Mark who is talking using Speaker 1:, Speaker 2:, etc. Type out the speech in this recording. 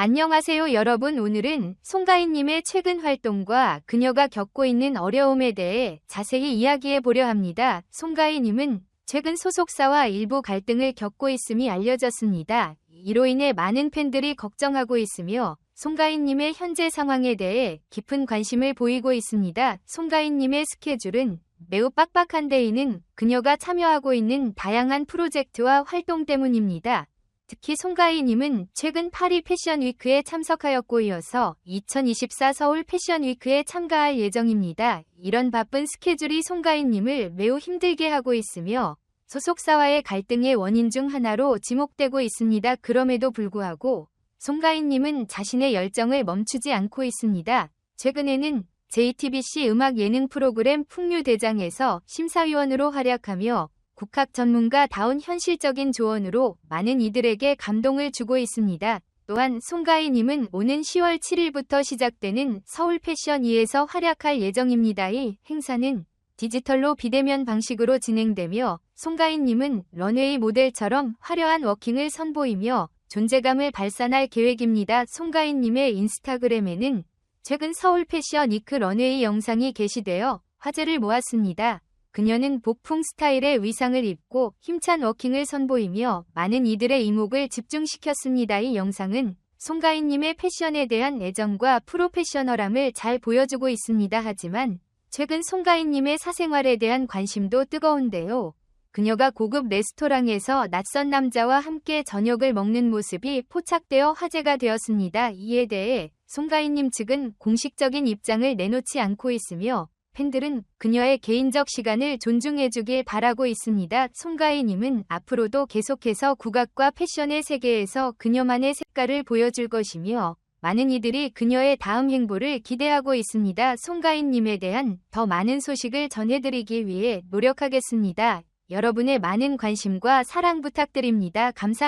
Speaker 1: 안녕하세요 여러분 오늘은 송가인님의 최근 활동과 그녀가 겪고 있는 어려움에 대해 자세히 이야기해 보려 합니다. 송가인님은 최근 소속사와 일부 갈등을 겪고 있음이 알려졌습니다. 이로 인해 많은 팬들이 걱정하고 있으며 송가인님의 현재 상황에 대해 깊은 관심을 보이고 있습니다. 송가인님의 스케줄은 매우 빡빡한 데 이는 그녀가 참여하고 있는 다양한 프로젝트와 활동 때문입니다. 특히 송가희님은 최근 파리 패션위크에 참석하였고 이어서 2024 서울 패션위크에 참가할 예정입니다. 이런 바쁜 스케줄이 송가희님을 매우 힘들게 하고 있으며 소속사와의 갈등의 원인 중 하나로 지목되고 있습니다. 그럼에도 불구하고 송가희님은 자신의 열정을 멈추지 않고 있습니다. 최근에는 JTBC 음악 예능 프로그램 풍류대장에서 심사위원으로 활약하며 국학 전문가다운 현실적인 조언으로 많은 이들에게 감동을 주고 있습니다. 또한 송가희님은 오는 10월 7일부터 시작되는 서울 패션2에서 활약할 예정입니다. 이 행사는 디지털로 비대면 방식으로 진행되며 송가희님은 런웨이 모델처럼 화려한 워킹을 선보이며 존재감을 발산할 계획입니다. 송가희님의 인스타그램에는 최근 서울 패션 이크 런웨이 영상이 게시되어 화제를 모았습니다. 그녀는 복풍 스타일의 의상을 입고 힘찬 워킹을 선보이며 많은 이들의 이목을 집중시켰습니다. 이 영상은 송가인님의 패션에 대한 애정과 프로페셔널함을 잘 보여주고 있습니다. 하지만 최근 송가인님의 사생활에 대한 관심도 뜨거운데요. 그녀가 고급 레스토랑에서 낯선 남자와 함께 저녁을 먹는 모습이 포착되어 화제가 되었습니다. 이에 대해 송가인님 측은 공식적인 입장을 내놓지 않고 있으며 팬들은 그녀의 개인적 시간을 존중해주길 바라고 있습니다. 송가희님은 앞으로도 계속해서 국악과 패션의 세계에서 그녀만의 색깔을 보여줄 것이며 많은 이들이 그녀의 다음 행보를 기대하고 있습니다. 송가희님에 대한 더 많은 소식을 전해드리기 위해 노력하겠습니다. 여러분의 많은 관심과 사랑 부탁드립니다. 감사